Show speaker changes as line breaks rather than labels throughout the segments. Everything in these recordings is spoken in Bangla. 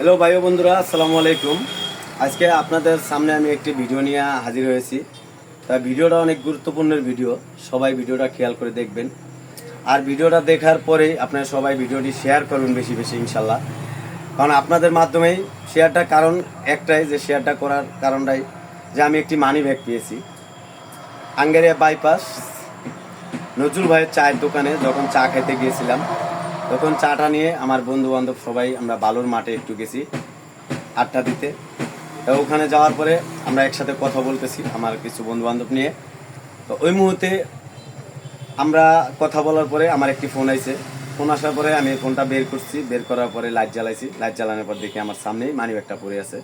হ্যালো ভাই বন্ধুরা, আসসালামু আলাইকুম। আজকে আপনাদের সামনে আমি একটি ভিডিও নিয়ে হাজির হয়েছি। তা ভিডিওটা অনেক গুরুত্বপূর্ণ ভিডিও, সবাই ভিডিওটা খেয়াল করে দেখবেন। আর ভিডিওটা দেখার পরেই আপনারা সবাই ভিডিওটি শেয়ার করবেন বেশি বেশি ইনশাল্লাহ কারণ আপনাদের মাধ্যমেই শেয়ারটা কারণ একটাই যে শেয়ারটা করার কারণটাই যে আমি একটি মানি ব্যাগ পেয়েছি। আঙ্গেরিয়া বাইপাস নজরুল ভাইয়ের চায়ের দোকানে যখন চা খেতে গিয়েছিলাম তখন চাটা নিয়ে আমার বন্ধু বান্ধব সবাই আমরা বালুর মাঠে একটু গেছি, আড্ডা দিতে। তো ওখানে যাওয়ার পরে আমরা একসাথে কথা বলতেছি আমার কিছু বন্ধু বান্ধব নিয়ে। তো ওই মুহূর্তে আমরা কথা বলার পরে আমার একটি ফোন আইছে। ফোন আসার পরে আমি ফোনটা বের করছি, বের করার পরে লাইট জ্বালাইছি। লাইট জ্বালানোর পর দেখি আমার সামনেই মানি ব্যাগটা পড়ে আছে,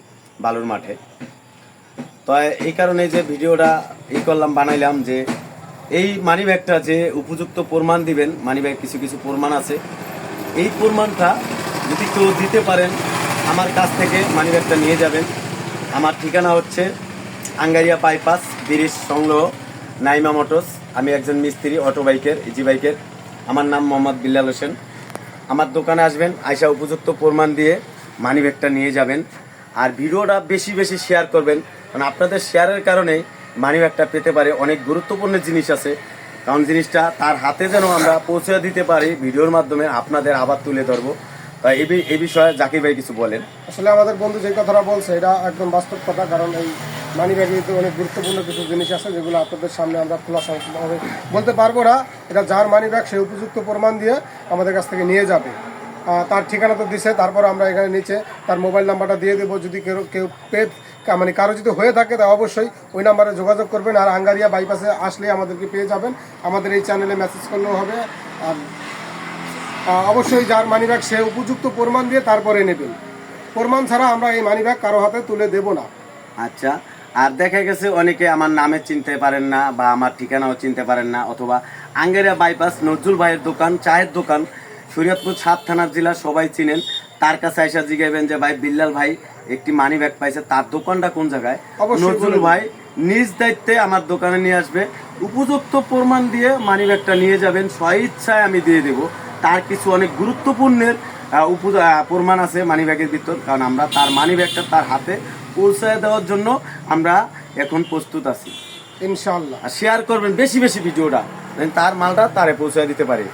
বালুর মাঠে। তো এই কারণে যে ভিডিওটা ই করলাম, বানাইলাম যে এই মানি ব্যাগটা যে উপযুক্ত প্রমাণ দিবেন মানি ব্যাগ কিছু কিছু প্রমাণ আছে এই প্রমাণটা যদি কেউ দিতে পারেন, আমার কাছ থেকে মানি ব্যাগটা নিয়ে যাবেন। আমার ঠিকানা হচ্ছে আঙ্গারিয়া বাইপাস ব্রিজ সংগ্রহ নাইমা মোটরস। আমি একজন মিস্ত্রি, অটো বাইকের ইজি বাইকের। আমার নাম মোহাম্মদ বিল্লাল হোসেন। আমার দোকানে আসবেন, আইসা উপযুক্ত প্রমাণ দিয়ে মানি ব্যাগটা নিয়ে যাবেন। আর ভিডিওটা বেশি বেশি শেয়ার করবেন, কারণ আপনাদের শেয়ারের কারণেই মানি ব্যাগটা পেতে পারে। অনেক গুরুত্বপূর্ণ জিনিস আছে। কারণ জিনিসটা তার হাতে যেন আমরা পৌঁছে দিতে পারি, ভিডিওর মাধ্যমে আপনাদের আবার তুলে ধরবো। এই বিষয়ে জাকির ভাই কিছু বলেন।
আসলে আমাদের বন্ধু যে কথাটা বলছে, এটা একদম বাস্তব কথা কারণ এই মানি ব্যাগে অনেক গুরুত্বপূর্ণ কিছু জিনিস আছে, যেগুলো আপনাদের সামনে আমরা খোলাসা ভাবে বলতে পারব না। এটা যার মানি ব্যাগ সে উপযুক্ত প্রমাণ দিয়ে আমাদের কাছ থেকে নিয়ে যাবে। তার ঠিকানা তো দিছে, তারপর আমরা এখানে নিচে তার মোবাইল নাম্বারটা দিয়ে দেবো। যদি কেউ কেউ পে কা- মানে কারও যদি হয়ে থাকে তা অবশ্যই ওই নাম্বারে যোগাযোগ করবেন আর আঙ্গারিয়া বাইপাসে আসলে আমাদেরকে পেয়ে যাবেন। আমাদের এই চ্যানেলে মেসেজ করলেও হবে। আর অবশ্যই যার মানিব্যাগ সে উপযুক্ত প্রমাণ দিয়ে তারপরে নেবেন। প্রমাণ ছাড়া আমরা এই মানিব্যাগ কারও হাতে তুলে দেব না।
আচ্ছা আর দেখা গেছে অনেকে আমার নামে চিনতে পারেন না বা আমার ঠিকানাও চিনতে পারেন না, অথবা আঙ্গেরিয়া বাইপাস নজরুল ভাইয়ের দোকান, চায়ের দোকান, শরীয়তপুর সাত থানার জেলা সবাই চিনেন। তার কাছে এসে জিগাইবেন যে ভাই বিল্লাল ভাই একটি মানি ব্যাগ পাইছে তার দোকানটা কোন জায়গায়? নজরুল ভাই নিজ দায়িত্বে আমার দোকানে নিয়ে আসবে। উপযুক্ত প্রমাণ দিয়ে মানি ব্যাগটা নিয়ে যাবেন। স্বইচ্ছায় আমি দিয়ে দেব। তার কিছু অনেক গুরুত্বপূর্ণের প্রমাণ আছে মানি ব্যাগের ভিতর। কারণ আমরা তার মানি ব্যাগটা তার হাতে পৌঁছায় দেওয়ার জন্য আমরা এখন প্রস্তুত আছি।
ইনশাল্লাহ
শেয়ার করবেন বেশি বেশি ভিডিওটা। তার মালটা তারে পৌঁছায় দিতে পারে।